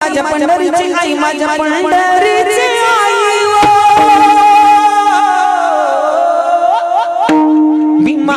माझ्या पंढरीची आई माझ्या पंढरीची आई ओ. भीमा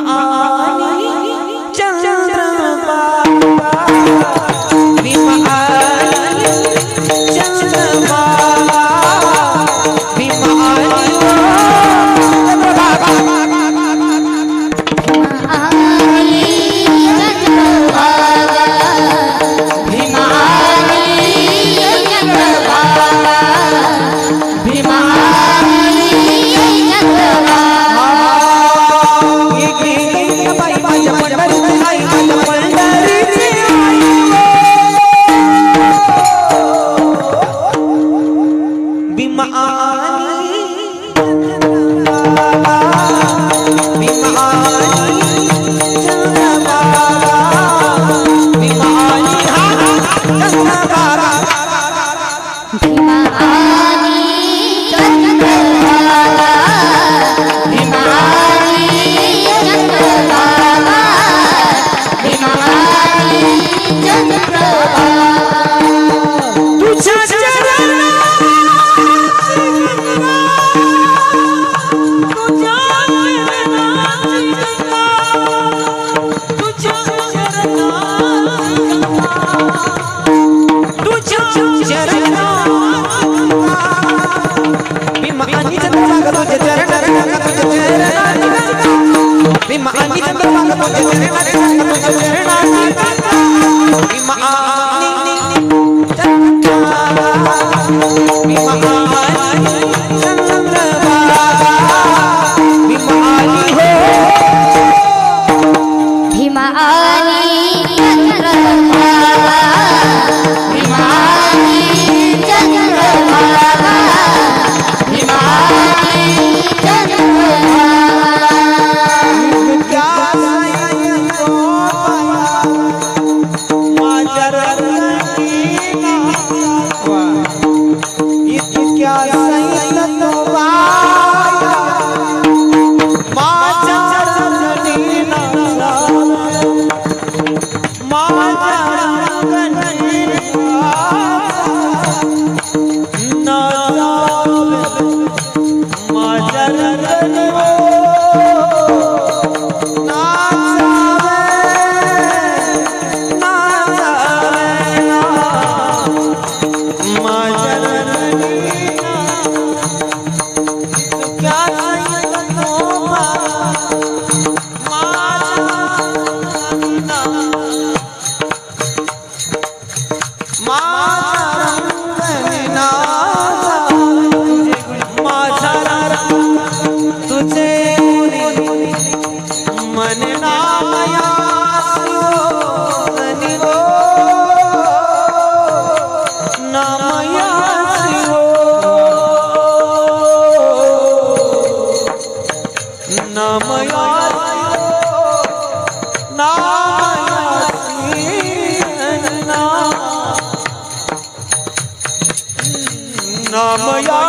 तुझे चरण रंग तुझे चरण रंग बेमानी नंबर मांग तुझे चरण रंग तुझे राम या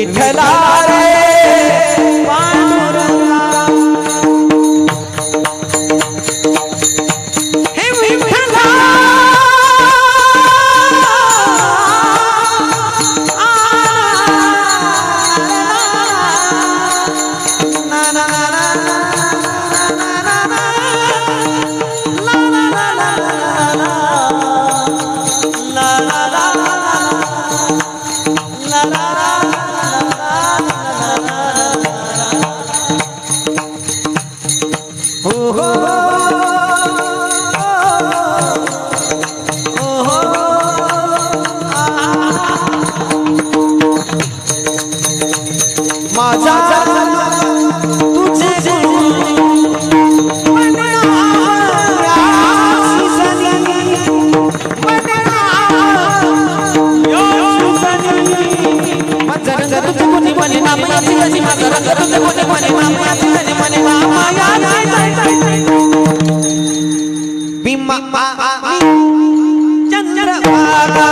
विठ्ठला चंद्रभागा चंद्रभागा।